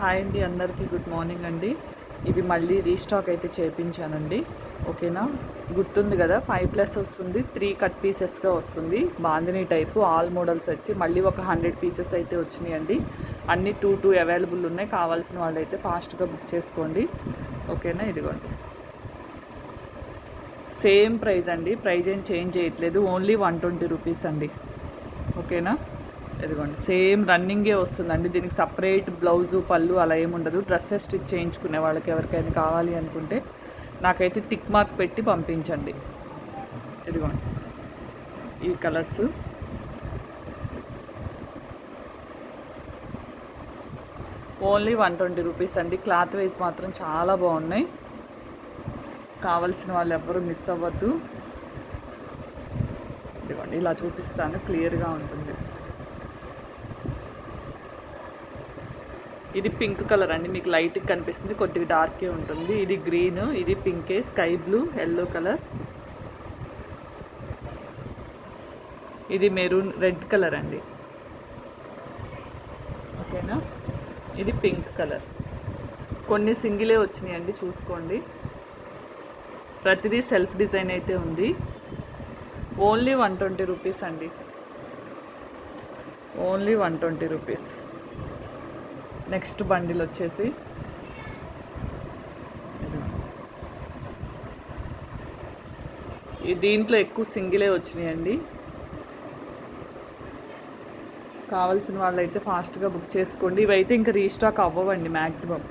Hi అండి అందరికీ good morning అండి. ఇవి మళ్ళీ రీస్టాక్ అయితే చేయించానండి ఓకేనా? గుర్తుంది కదా ఫైవ్ ప్లస్ వస్తుంది త్రీ కట్ పీసెస్గా వస్తుంది. బాందిని టైపు ఆల్ మోడల్స్ వచ్చి మళ్ళీ ఒక హండ్రెడ్ పీసెస్ అయితే వచ్చినాయండి. అన్ని టూ టూ అవైలబుల్ ఉన్నాయి. కావాల్సిన వాళ్ళు అయితే ఫాస్ట్గా బుక్ చేసుకోండి. ఓకేనా? ఇదిగోండి. సేమ్ ప్రైస్ అండి. ప్రైస్ ఏం చేంజ్ చేయట్లేదు. ఓన్లీ వన్ ట్వంటీ రూపీస్ అండి. ఓకేనా? ఇదిగోండి సేమ్ రన్నింగే వస్తుందండి. దీనికి సపరేట్ బ్లౌజు పళ్ళు అలా ఏముండదు డ్రెస్సెస్ స్టిచ్ చేయించుకునే వాళ్ళకి ఎవరికైనా కావాలి అనుకుంటే నాకైతే టిక్ మార్క్ పెట్టి పంపించండి. ఇదిగోండి ఈ colours. Only one twenty rupees అండి. క్లాత్ వైజ్ మాత్రం చాలా బాగున్నాయి. కావలసిన వాళ్ళు ఎవ్వరూ మిస్ అవ్వద్దు. ఇదిగోండి ఇలా చూపిస్తాను. క్లియర్గా ఉంటుంది. ఇది పింక్ కలర్ అండి. మీకు లైట్ కనిపిస్తుంది. కొద్దిగా డార్కే ఉంటుంది. ఇది గ్రీన్ ఇది పింకే స్కై బ్లూ ఎల్లో కలర్ ఇది మెరూన్ రెడ్ కలర్ అండి. ఓకేనా ఇది పింక్ కలర్ కొన్ని సింగిలే వచ్చినాయండి చూసుకోండి. ప్రతిదీ సెల్ఫ్ డిజైన్ అయితే ఉంది. ఓన్లీ వన్ ట్వంటీ రూపీస్ అండి. Only one twenty rupees next bundle వచ్చేసి. ఈ దీంట్లో ఎక్కువ సింగిలే వచ్చినాయండి. కావాల్సిన వాళ్ళైతే ఫాస్ట్గా బుక్ చేసుకోండి. ఇవైతే ఇంకా రీస్టాక్ అవ్వవండి మ్యాక్సిమం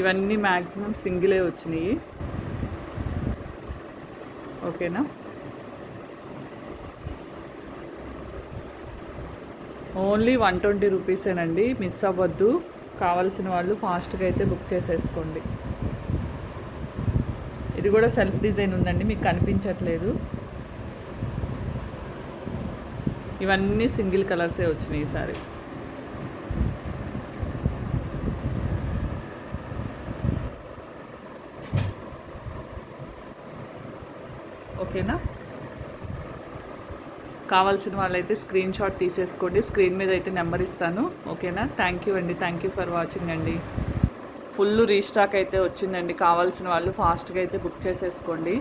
ఇవన్నీ మ్యాక్సిమం సింగిలే వచ్చినాయి. ఓకేనా? ఓన్లీ వన్ ట్వంటీ రూపీసేనండి మిస్ అవ్వద్దు. కావాల్సిన వాళ్ళు ఫాస్ట్గా అయితే బుక్ చేసేసుకోండి. ఇది కూడా సెల్ఫ్ డిజైన్ ఉందండి మీకు కనిపించట్లేదు. ఇవన్నీ సింగిల్ కలర్సే వచ్చినాయి ఈసారి. ఓకేనా? కావాల్సిన వాళ్ళైతే స్క్రీన్ షాట్ తీసేసుకోండి. స్క్రీన్ మీద అయితే నెంబర్ ఇస్తాను. ఓకేనా? థ్యాంక్ యూ అండి. థ్యాంక్ యూ ఫర్ వాచింగ్ అండి. ఫుల్ రీస్టాక్ అయితే వచ్చిందండి. కావాల్సిన వాళ్ళు ఫాస్ట్గా అయితే బుక్ చేసేసుకోండి.